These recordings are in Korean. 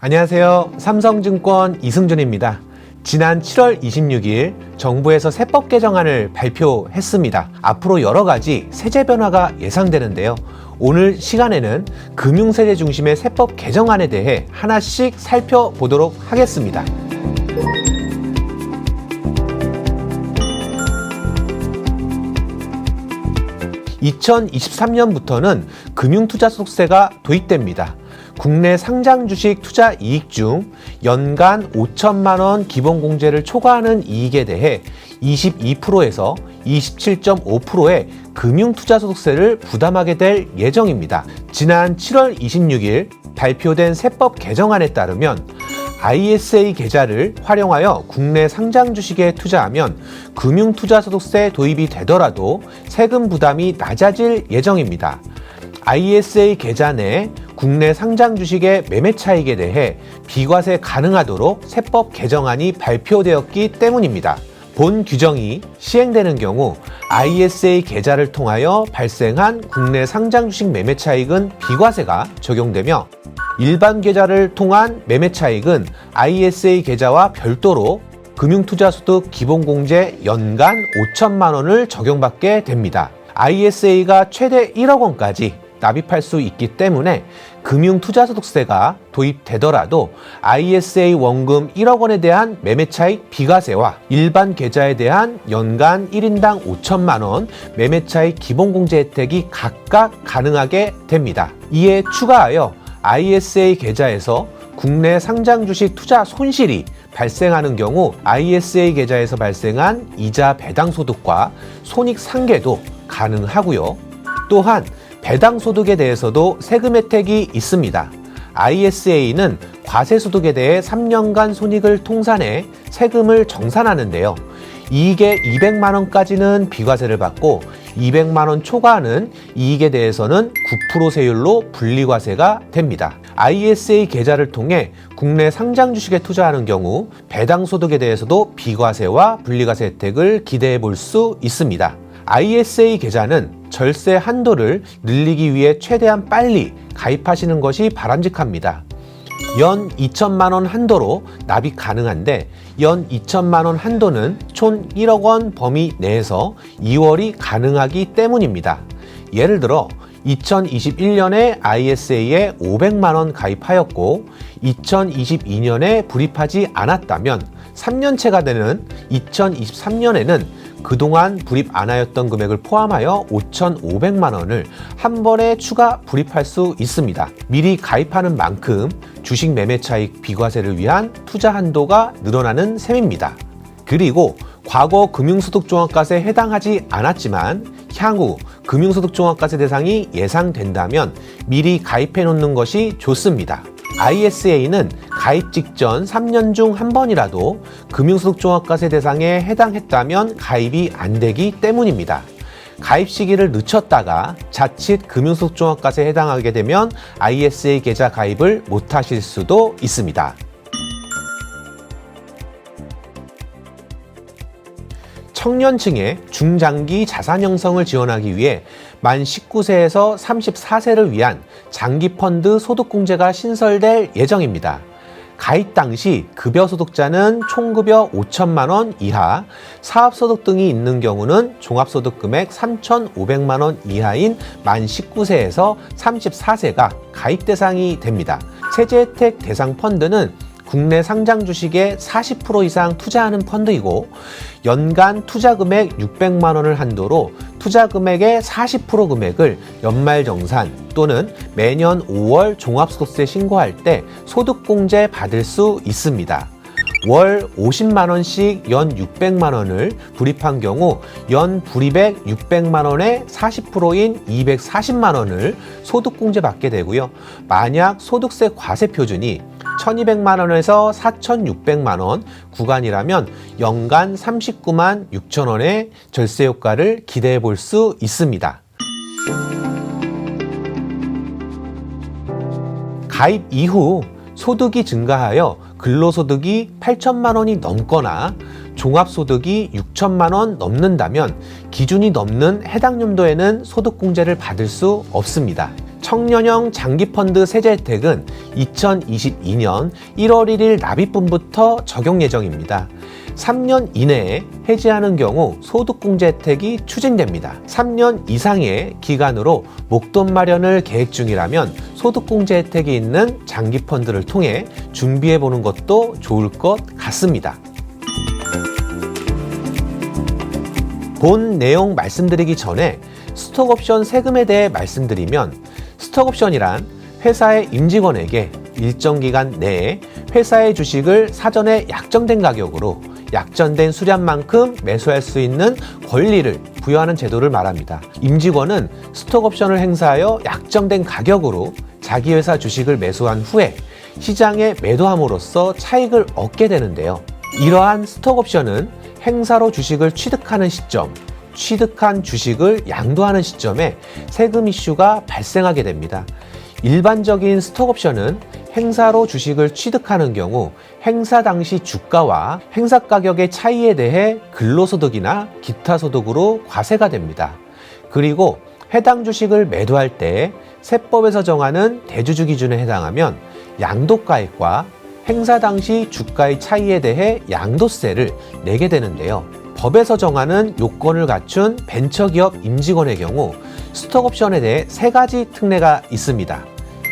안녕하세요. 삼성증권 이승준입니다. 지난 7월 26일 정부에서 세법 개정안을 발표했습니다. 앞으로 여러 가지 세제 변화가 예상되는데요. 오늘 시간에는 금융세제 중심의 세법 개정안에 대해 하나씩 살펴보도록 하겠습니다. 2023년부터는 금융투자소득세가 도입됩니다. 국내 상장 주식 투자 이익 중 연간 5천만 원 기본 공제를 초과하는 이익에 대해 22%에서 27.5%의 금융투자소득세를 부담하게 될 예정입니다. 지난 7월 26일 발표된 세법 개정안에 따르면 ISA 계좌를 활용하여 국내 상장 주식에 투자하면 금융투자소득세 도입이 되더라도 세금 부담이 낮아질 예정입니다. ISA 계좌 내 국내 상장 주식의 매매 차익에 대해 비과세 가능하도록 세법 개정안이 발표되었기 때문입니다. 본 규정이 시행되는 경우 ISA 계좌를 통하여 발생한 국내 상장 주식 매매 차익은 비과세가 적용되며 일반 계좌를 통한 매매 차익은 ISA 계좌와 별도로 금융투자소득 기본공제 연간 5천만 원을 적용받게 됩니다. ISA가 최대 1억 원까지 납입할 수 있기 때문에 금융투자소득세가 도입되더라도 ISA 원금 1억 원에 대한 매매차익 비과세와 일반 계좌에 대한 연간 1인당 5천만 원 매매차익 기본공제 혜택이 각각 가능하게 됩니다. 이에 추가하여 ISA 계좌에서 국내 상장 주식 투자 손실이 발생하는 경우 ISA 계좌에서 발생한 이자 배당 소득과 손익 상계도 가능하고요. 또한 배당 소득에 대해서도 세금 혜택이 있습니다. ISA는 과세 소득에 대해 3년간 손익을 통산해 세금을 정산하는데요. 이익의 200만 원까지는 비과세를 받고 200만 원 초과하는 이익에 대해서는 9% 세율로 분리과세가 됩니다. ISA 계좌를 통해 국내 상장 주식에 투자하는 경우 배당 소득에 대해서도 비과세와 분리과세 혜택을 기대해 볼 수 있습니다. ISA 계좌는 절세 한도를 늘리기 위해 최대한 빨리 가입하시는 것이 바람직합니다. 연 2천만 원 한도로 납입 가능한데 연 2천만 원 한도는 총 1억 원 범위 내에서 2월이 가능하기 때문입니다. 예를 들어 2021년에 ISA에 500만 원 가입하였고 2022년에 불입하지 않았다면 3년째가 되는 2023년에는 그동안 불입 안 하였던 금액을 포함하여 5,500만 원을 한 번에 추가 불입할 수 있습니다. 미리 가입하는 만큼 주식 매매 차익 비과세를 위한 투자 한도가 늘어나는 셈입니다. 그리고 과거 금융소득종합과세에 해당하지 않았지만 향후 금융소득종합과세 대상이 예상된다면 미리 가입해 놓는 것이 좋습니다. ISA는 가입 직전 3년 중 한 번이라도 금융소득종합과세 대상에 해당했다면 가입이 안 되기 때문입니다. 가입 시기를 늦췄다가 자칫 금융소득종합과세에 해당하게 되면 ISA 계좌 가입을 못 하실 수도 있습니다. 청년층의 중장기 자산 형성을 지원하기 위해 만 19세에서 34세를 위한 장기 펀드 소득공제가 신설될 예정입니다. 가입 당시 급여 소득자는 총급여 5천만 원 이하, 사업소득 등이 있는 경우는 종합소득 금액 3,500만 원 이하인 만 19세에서 34세가 가입 대상이 됩니다. 세제 혜택 대상 펀드는 국내 상장 주식에 40% 이상 투자하는 펀드이고 연간 투자 금액 600만 원을 한도로 투자 금액의 40% 금액을 연말 정산 또는 매년 5월 종합소득세 신고할 때 소득공제 받을 수 있습니다. 월 50만 원씩 연 600만 원을 불입한 경우 연 불입액 600만 원의 40%인 240만 원을 소득공제 받게 되고요. 만약 소득세 과세 표준이 1200만 원에서 4600만 원 구간이라면 연간 39만 6천 원의 절세 효과를 기대해 볼 수 있습니다. 가입 이후 소득이 증가하여 근로소득이 8천만 원이 넘거나 종합소득이 6천만 원 넘는다면 기준이 넘는 해당 연도에는 소득공제를 받을 수 없습니다. 청년형 장기펀드 세제 혜택은 2022년 1월 1일 납입분부터 적용 예정입니다. 3년 이내에 해지하는 경우 소득공제 혜택이 추진됩니다. 3년 이상의 기간으로 목돈 마련을 계획 중이라면 소득공제 혜택이 있는 장기펀드를 통해 준비해 보는 것도 좋을 것 같습니다. 본 내용 말씀드리기 전에 스톡옵션 세금에 대해 말씀드리면 스톡옵션이란 회사의 임직원에게 일정 기간 내에 회사의 주식을 사전에 약정된 가격으로 약정된 수량만큼 매수할 수 있는 권리를 부여하는 제도를 말합니다. 임직원은 스톡옵션을 행사하여 약정된 가격으로 자기 회사 주식을 매수한 후에 시장에 매도함으로써 차익을 얻게 되는데요. 이러한 스톡옵션은 행사로 주식을 취득하는 시점, 취득한 주식을 양도하는 시점에 세금 이슈가 발생하게 됩니다. 일반적인 스톡옵션은 행사로 주식을 취득하는 경우 행사 당시 주가와 행사 가격의 차이에 대해 근로소득이나 기타 소득으로 과세가 됩니다. 그리고 해당 주식을 매도할 때 세법에서 정하는 대주주 기준에 해당하면 양도가액과 행사 당시 주가의 차이에 대해 양도세를 내게 되는데요. 법에서 정하는 요건을 갖춘 벤처기업 임직원의 경우 스톡옵션에 대해 세 가지 특례가 있습니다.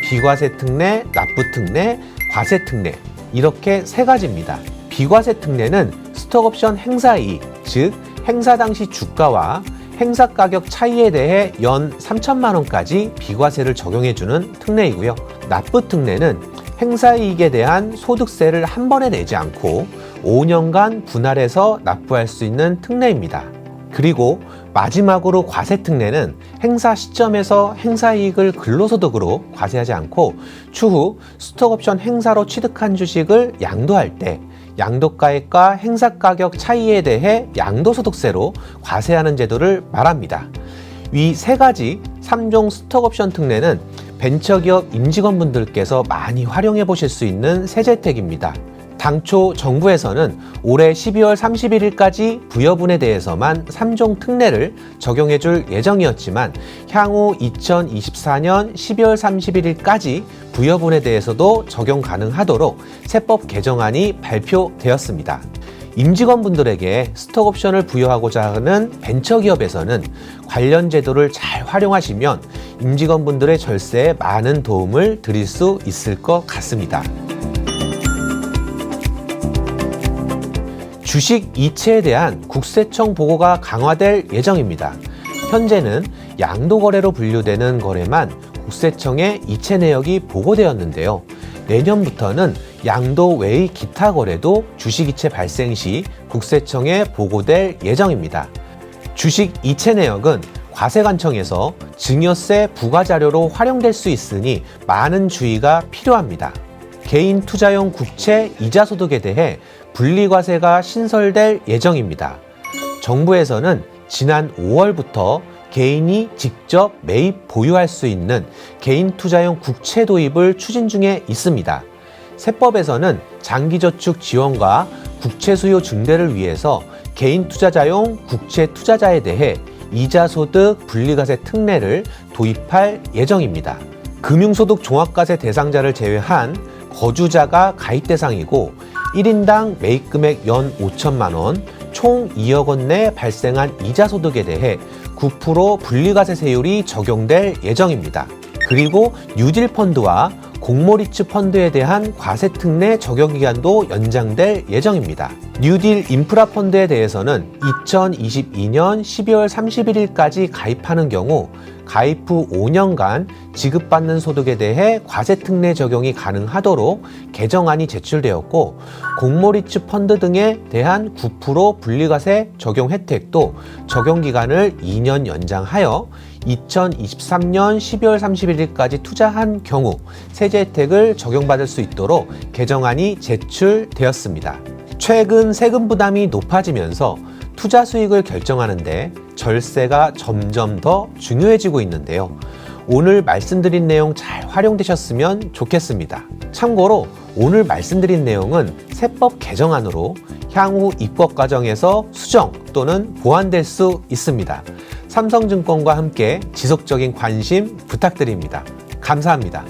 비과세 특례, 납부 특례, 과세 특례 이렇게 세 가지입니다. 비과세 특례는 스톡옵션 행사이익, 즉 행사 당시 주가와 행사 가격 차이에 대해 연 3천만 원까지 비과세를 적용해주는 특례이고요. 납부 특례는 행사이익에 대한 소득세를 한 번에 내지 않고 5년간 분할해서 납부할 수 있는 특례입니다. 그리고 마지막으로 과세 특례는 행사 시점에서 행사 이익을 근로소득으로 과세하지 않고 추후 스톡옵션 행사로 취득한 주식을 양도할 때 양도가액과 행사가격 차이에 대해 양도소득세로 과세하는 제도를 말합니다. 위 세 가지 3종 스톡옵션 특례는 벤처기업 임직원분들께서 많이 활용해 보실 수 있는 세제 혜택입니다. 당초 정부에서는 올해 12월 31일까지 부여분에 대해서만 3종 특례를 적용해 줄 예정이었지만 향후 2024년 12월 31일까지 부여분에 대해서도 적용 가능하도록 세법 개정안이 발표되었습니다. 임직원분들에게 스톡 옵션을 부여하고자 하는 벤처기업에서는 관련 제도를 잘 활용하시면 임직원분들의 절세에 많은 도움을 드릴 수 있을 것 같습니다. 주식 이체에 대한 국세청 보고가 강화될 예정입니다. 현재는 양도거래로 분류되는 거래만 국세청에 이체 내역이 보고되었는데요. 내년부터는 양도 외의 기타 거래도 주식 이체 발생 시 국세청에 보고될 예정입니다. 주식 이체 내역은 과세관청에서 증여세 부과 자료로 활용될 수 있으니 많은 주의가 필요합니다. 개인 투자용 국채 이자 소득에 대해 분리과세가 신설될 예정입니다. 정부에서는 지난 5월부터 개인이 직접 매입 보유할 수 있는 개인 투자용 국채 도입을 추진 중에 있습니다. 세법에서는 장기저축 지원과 국채 수요 증대를 위해서 개인 투자자용 국채 투자자에 대해 이자 소득 분리과세 특례를 도입할 예정입니다. 금융소득 종합과세 대상자를 제외한 거주자가 가입 대상이고 1인당 매입 금액 연 5천만 원, 총 2억 원 내 발생한 이자 소득에 대해 9% 분리과세 세율이 적용될 예정입니다. 그리고 뉴딜 펀드와 공모리츠 펀드에 대한 과세 특례 적용 기간도 연장될 예정입니다. 뉴딜 인프라 펀드에 대해서는 2022년 12월 31일까지 가입하는 경우 가입 후 5년간 지급받는 소득에 대해 과세 특례 적용이 가능하도록 개정안이 제출되었고 공모리츠 펀드 등에 대한 9% 분리과세 적용 혜택도 적용 기간을 2년 연장하여 2023년 12월 31일까지 투자한 경우 세제 혜택을 적용받을 수 있도록 개정안이 제출되었습니다. 최근 세금 부담이 높아지면서 투자 수익을 결정하는데 절세가 점점 더 중요해지고 있는데요. 오늘 말씀드린 내용 잘 활용되셨으면 좋겠습니다. 참고로 오늘 말씀드린 내용은 세법 개정안으로 향후 입법 과정에서 수정 또는 보완될 수 있습니다. 삼성증권과 함께 지속적인 관심 부탁드립니다. 감사합니다.